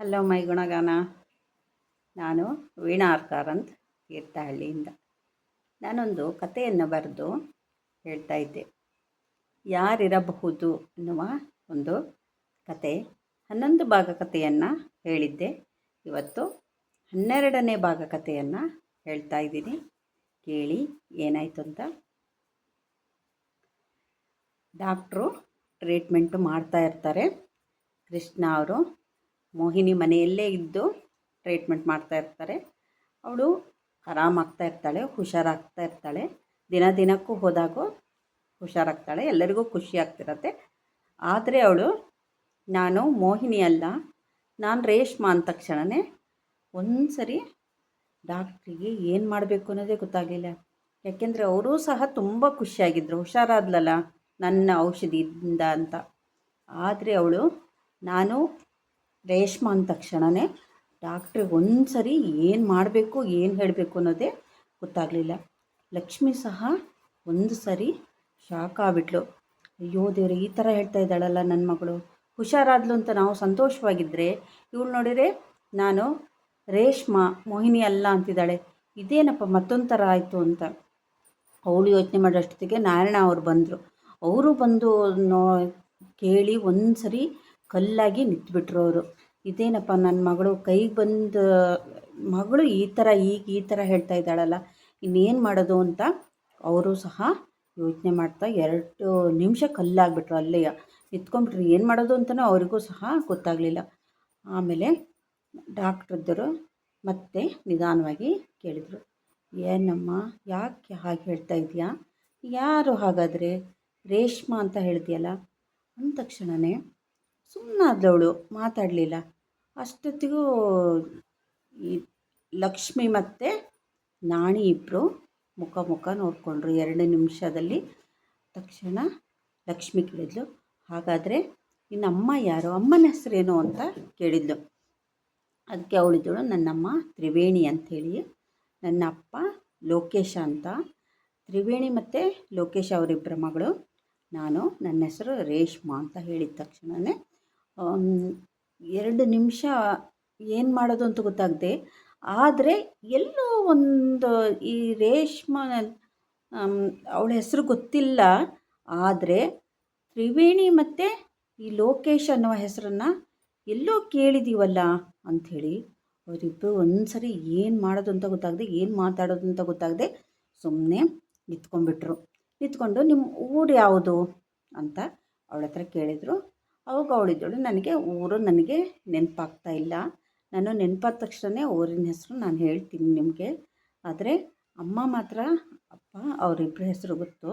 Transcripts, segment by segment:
Hello my ಗುಣಗಾನ. ನಾನು ವೀಣಾ ಅರ್ಕಾರ್ ಅಂತ ತೀರ್ಥಹಳ್ಳಿಯಿಂದ. ನಾನೊಂದು ಕಥೆಯನ್ನು ಬರೆದು ಹೇಳ್ತಾ ಇದ್ದೆ. ಯಾರಿರಬಹುದು ಎನ್ನುವ ಒಂದು ಕತೆ ಹನ್ನೊಂದು ಭಾಗ ಕಥೆಯನ್ನು ಹೇಳಿದ್ದೆ. ಇವತ್ತು ಹನ್ನೆರಡನೇ ಭಾಗ ಕಥೆಯನ್ನು ಹೇಳ್ತಾ ಇದ್ದೀನಿ. ಕೇಳಿ ಏನಾಯಿತು ಅಂತ ಡಾಕ್ಟ್ರು ಟ್ರೀಟ್ಮೆಂಟು ಮಾಡ್ತಾ ಇರ್ತಾರೆ. ಕೃಷ್ಣ ಅವರು ಮೋಹಿನಿ ಮನೆಯಲ್ಲೇ ಇದ್ದು ಟ್ರೀಟ್ಮೆಂಟ್ ಮಾಡ್ತಾ ಇರ್ತಾರೆ. ಅವಳು ಆರಾಮಾಗ್ತಾ ಇರ್ತಾಳೆ, ಹುಷಾರಾಗ್ತಾ ಇರ್ತಾಳೆ. ದಿನ ದಿನಕ್ಕೂ ಹೋದಾಗೂ ಹುಷಾರಾಗ್ತಾಳೆ, ಎಲ್ಲರಿಗೂ ಖುಷಿ ಆಗ್ತಿರತ್ತೆ. ಆದರೆ ಅವಳು, ನಾನು ಮೋಹಿನಿ ಅಲ್ಲ, ನಾನು ರೇಷ್ಮಾ ಅಂದ ತಕ್ಷಣವೇ ಒಂದು ಸರಿ ಡಾಕ್ಟ್ರಿಗೆ ಏನು ಮಾಡಬೇಕು ಅನ್ನೋದೇ ಗೊತ್ತಾಗಲಿಲ್ಲ. ಯಾಕೆಂದರೆ ಅವರೂ ಸಹ ತುಂಬ ಖುಷಿಯಾಗಿದ್ದರು ಹುಷಾರಾದ್ಲಲ್ಲ, ನನ್ನ ಔಷಧಿಯಿಂದ ಅಂತ. ಆದರೆ ಅವಳು, ನಾನು ರೇಷ್ಮಾ ಅಂದ ತಕ್ಷಣವೇ ಡಾಕ್ಟ್ರಿಗೆ ಒಂದು ಸರಿ ಏನು ಮಾಡಬೇಕು, ಏನು ಹೇಳಬೇಕು ಅನ್ನೋದೇ ಗೊತ್ತಾಗಲಿಲ್ಲ. ಲಕ್ಷ್ಮಿ ಸಹ ಒಂದು ಸರಿ ಶಾಕ್ ಆಗಿಬಿಟ್ಲು. ಅಯ್ಯೋ ದೇವ್ರೆ, ಈ ಥರ ಹೇಳ್ತಾ ಇದ್ದಾಳಲ್ಲ ನನ್ನ ಮಗಳು. ಹುಷಾರಾದ್ಲು ಅಂತ ನಾವು ಸಂತೋಷವಾಗಿದ್ದರೆ ಇವಳು ನೋಡಿದರೆ ನಾನು ರೇಷ್ಮಾ, ಮೋಹಿನಿ ಅಲ್ಲ ಅಂತಿದ್ದಾಳೆ. ಇದೇನಪ್ಪ ಮತ್ತೊಂದು ಥರ ಆಯಿತು ಅಂತ. ಅವಳು ಯೋಚನೆ ಮಾಡೋಷ್ಟೊತ್ತಿಗೆ ನಾರಾಯಣ ಅವ್ರು ಬಂದರು. ಅವರು ಬಂದು ನೋ ಕೇಳಿ ಒಂದು ಸರಿ ಕಲ್ಲಾಗಿ ನಿಂತ್ಬಿಟ್ರು ಅವರು. ಇದೇನಪ್ಪ ನನ್ನ ಮಗಳು? ಕೈಗೆ ಬಂದು, ಮಗಳು ಈ ಥರ ಈಗ ಈ ಥರ ಹೇಳ್ತಾ ಇದ್ದಾಳಲ್ಲ, ಇನ್ನೇನು ಮಾಡೋದು ಅಂತ ಅವರು ಸಹ ಯೋಚನೆ ಮಾಡ್ತಾ ಎರಡು ನಿಮಿಷ ಕಲ್ಲಾಗ್ಬಿಟ್ರು ಅಲ್ಲೇ ನಿಂತ್ಕೊಂಡ್ಬಿಟ್ರು ಏನು ಮಾಡೋದು ಅಂತಲೂ ಅವರಿಗೂ ಸಹ ಗೊತ್ತಾಗಲಿಲ್ಲ. ಆಮೇಲೆ ಡಾಕ್ಟ್ರದ್ದರು ಮತ್ತೆ ನಿಧಾನವಾಗಿ ಕೇಳಿದರು, ಏನಮ್ಮ, ಯಾಕೆ ಹಾಗೆ ಹೇಳ್ತಾ ಇದೆಯಾ ಯಾರು ಹಾಗಾದರೆ? ರೇಷ್ಮಾ ಅಂತ ಹೇಳ್ತೀಯಲ್ಲ? ಅಂದ ತಕ್ಷಣವೇ ಸುಮ್ಮನಾದವಳು ಮಾತಾಡಲಿಲ್ಲ. ಅಷ್ಟೊತ್ತಿಗೂ ಈ ಲಕ್ಷ್ಮಿ ಮತ್ತು ನಾಣಿ ಇಬ್ಬರು ಮುಖ ಮುಖ ನೋಡಿಕೊಂಡ್ರು ಎರಡು ನಿಮಿಷದಲ್ಲಿ. ತಕ್ಷಣ ಲಕ್ಷ್ಮಿ ಕೇಳಿದ್ಲು, ಹಾಗಾದರೆ ನಿನ್ನ ಅಮ್ಮ ಯಾರು? ಅಮ್ಮನ ಹೆಸರೇನು ಅಂತ ಕೇಳಿದ್ಲು. ಅದಕ್ಕೆ ಅವಳಿದ್ದಳು ನನ್ನಮ್ಮ ತ್ರಿವೇಣಿ ಅಂಥೇಳಿ. ನನ್ನ ಅಪ್ಪ ಲೋಕೇಶ ಅಂತ. ತ್ರಿವೇಣಿ ಮತ್ತು ಲೋಕೇಶ ಅವರಿಬ್ಬರ ಮಗಳು. ನಾನು ನನ್ನ ಹೆಸರು ರೇಷ್ಮಾ ಅಂತ ಹೇಳಿದ ತಕ್ಷಣವೇ ಎರಡು ನಿಮಿಷ ಏನು ಮಾಡೋದು ಅಂತ ಗೊತ್ತಾಗದೆ. ಆದರೆ ಎಲ್ಲೋ ಒಂದು ಈ ರೇಷ್ಮಾ ಅವಳ ಹೆಸರು ಗೊತ್ತಿಲ್ಲ. ಆದರೆ ತ್ರಿವೇಣಿ ಮತ್ತು ಈ ಲೋಕೇಶ್ ಅನ್ನುವ ಹೆಸರನ್ನು ಎಲ್ಲೋ ಕೇಳಿದ್ದೀವಲ್ಲ ಅಂಥೇಳಿ ಅವರಿಬ್ಬರು ಒಂದು ಸರಿ ಏನು ಮಾಡೋದು ಅಂತ ಗೊತ್ತಾಗದೆ, ಏನು ಮಾತಾಡೋದು ಅಂತ ಗೊತ್ತಾಗದೆ ಸುಮ್ಮನೆ ನಿಂತ್ಕೊಂಡ್ಬಿಟ್ರು. ನಿಂತ್ಕೊಂಡು ನಿಮ್ಮ ಊರು ಯಾವುದು? ಅಂತ ಅವಳ ಹತ್ರ ಕೇಳಿದರು. ಅವಾಗ ಅವಳಿದ್ದಳು ನನಗೆ ಊರು ನನಗೆ ನೆನಪಾಗ್ತಾ ಇಲ್ಲ. ನಾನು ನೆನಪಾದ ತಕ್ಷಣ ಊರಿನ ಹೆಸರು ನಾನು ಹೇಳ್ತೀನಿ ನಿಮಗೆ. ಆದರೆ ಅಮ್ಮ ಮಾತ್ರ, ಅಪ್ಪ ಅವರಿಬ್ಬರ ಹೆಸರು ಗೊತ್ತು.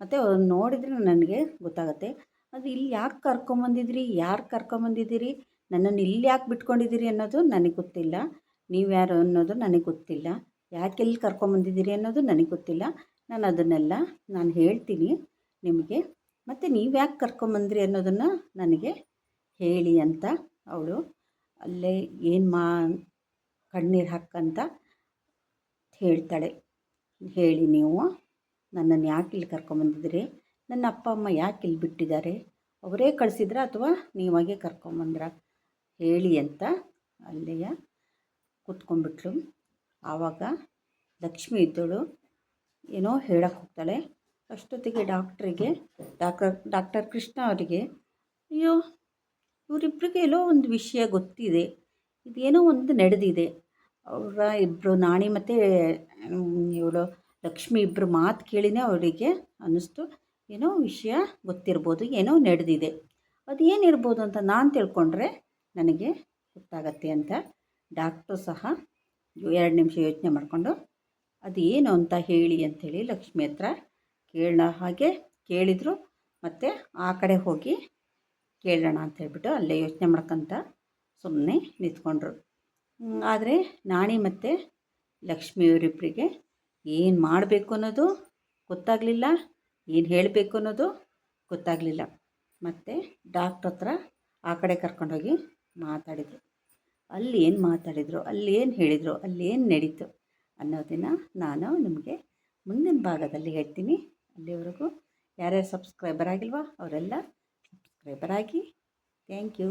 ಮತ್ತು ಅವ್ರನ್ನ ನೋಡಿದರೆ ನನಗೆ ಗೊತ್ತಾಗುತ್ತೆ. ಅದು ಇಲ್ಲಿ ಯಾಕೆ ಕರ್ಕೊಂಬಂದಿದ್ರಿ ಯಾರು ಕರ್ಕೊಂಬಂದಿದ್ದೀರಿ ನನ್ನನ್ನು ಇಲ್ಲಿ ಯಾಕೆ ಬಿಟ್ಕೊಂಡಿದ್ದೀರಿ ಅನ್ನೋದು ನನಗೆ ಗೊತ್ತಿಲ್ಲ. ನೀವು ಯಾರು ಅನ್ನೋದು ನನಗೆ ಗೊತ್ತಿಲ್ಲ. ಯಾಕೆ ಎಲ್ಲಿ ಕರ್ಕೊಂಬಂದಿದ್ದೀರಿ ಅನ್ನೋದು ನನಗೆ ಗೊತ್ತಿಲ್ಲ. ನಾನು ಅದನ್ನೆಲ್ಲ ನಾನು ಹೇಳ್ತೀನಿ ನಿಮಗೆ. ಮತ್ತು ನೀವು ಯಾಕೆ ಕರ್ಕೊಂಬಂದ್ರಿ ಅನ್ನೋದನ್ನು ನನಗೆ ಹೇಳಿ ಅಂತ ಅವಳು. ಅಲ್ಲೇ ಏನು ಮಾ ಕಣ್ಣೀರು ಹಾಕಂತ ಹೇಳ್ತಾಳೆ. ಹೇಳಿ ನೀವು, ನನ್ನನ್ನು ಯಾಕೆ ಇಲ್ಲಿ ಕರ್ಕೊಂಬಂದಿದ್ರಿ? ನನ್ನ ಅಪ್ಪ, ಅಮ್ಮ ಯಾಕೆ ಇಲ್ಲಿ ಬಿಟ್ಟಿದ್ದಾರೆ? ಅವರೇ ಕಳಿಸಿದ್ರ ಅಥವಾ ನೀವಾಗೆ ಕರ್ಕೊಂಬಂದ್ರ? ಹೇಳಿ ಅಂತ ಅಲ್ಲಿಯ ಕೂತ್ಕೊಂಡ್ಬಿಟ್ಲು. ಆವಾಗ ಲಕ್ಷ್ಮಿ ಇದ್ದಳು. ಏನೋ ಹೇಳಕ್ಕೆ ಹೋಗ್ತಾಳೆ. ಅಷ್ಟೊತ್ತಿಗೆ ಡಾಕ್ಟ್ರಿಗೆ, ಡಾಕ್ಟರ್ ಡಾಕ್ಟರ್ ಕೃಷ್ಣ ಅವರಿಗೆ, ಅಯ್ಯೋ ಇವರಿಬ್ಬರಿಗೆ ಎಲ್ಲೋ ಒಂದು ವಿಷಯ ಗೊತ್ತಿದೆ, ಇದೇನೋ ಒಂದು ನಡೆದಿದೆ. ಅವರ ಇಬ್ಬರು ನಾಣಿ ಮತ್ತು ಇವಳು ಲಕ್ಷ್ಮಿ ಇಬ್ಬರು ಮಾತು ಕೇಳಿನೇ ಅವರಿಗೆ ಅನ್ನಿಸ್ತು, ಏನೋ ವಿಷಯ ಗೊತ್ತಿರ್ಬೋದು, ಏನೋ ನಡೆದಿದೆ. ಅದು ಏನಿರ್ಬೋದು ಅಂತ ನಾನು ತಿಳ್ಕೊಂಡ್ರೆ ನನಗೆ ಗೊತ್ತಾಗತ್ತೆ ಅಂತ ಡಾಕ್ಟ್ರು ಸಹ ಎರಡು ನಿಮಿಷ ಯೋಚನೆ ಮಾಡಿಕೊಂಡು ಅದು ಏನು ಅಂತ ಹೇಳಿ ಅಂಥೇಳಿ ಲಕ್ಷ್ಮಿ ಹತ್ರ ಕೇಳೋ ಹಾಗೆ ಕೇಳಿದರು. ಮತ್ತು ಆ ಕಡೆ ಹೋಗಿ ಕೇಳೋಣ ಅಂತ ಹೇಳ್ಬಿಟ್ಟು ಅಲ್ಲೇ ಯೋಚನೆ ಮಾಡ್ಕೊಂತ ಸುಮ್ಮನೆ ನಿಂತ್ಕೊಂಡ್ರು. ಆದರೆ ನಾಣಿ ಮತ್ತು ಲಕ್ಷ್ಮಿಯವರಿಬ್ಬರಿಗೆ ಏನು ಮಾಡಬೇಕು ಅನ್ನೋದು ಗೊತ್ತಾಗಲಿಲ್ಲ, ಏನು ಹೇಳಬೇಕು ಅನ್ನೋದು ಗೊತ್ತಾಗಲಿಲ್ಲ. ಮತ್ತು ಡಾಕ್ಟ್ರ್ ಹತ್ರ ಆ ಕಡೆ ಕರ್ಕೊಂಡೋಗಿ ಮಾತಾಡಿದರು. ಅಲ್ಲಿ ಏನು ಮಾತಾಡಿದರು, ಅಲ್ಲಿ ಏನು ಹೇಳಿದರು, ಅಲ್ಲಿ ಏನು ನಡೀತು ಅನ್ನೋದನ್ನು ನಾನು ನಿಮಗೆ ಮುಂದಿನ ಭಾಗದಲ್ಲಿ ಹೇಳ್ತೀನಿ. ಅಲ್ಲಿವರೆಗೂ ಯಾರ್ಯಾರು ಸಬ್ಸ್ಕ್ರೈಬರ್ ಆಗಿಲ್ವಾ ಅವರೆಲ್ಲ ಸಬ್ಸ್ಕ್ರೈಬರ್ ಆಗಿ. Thank you.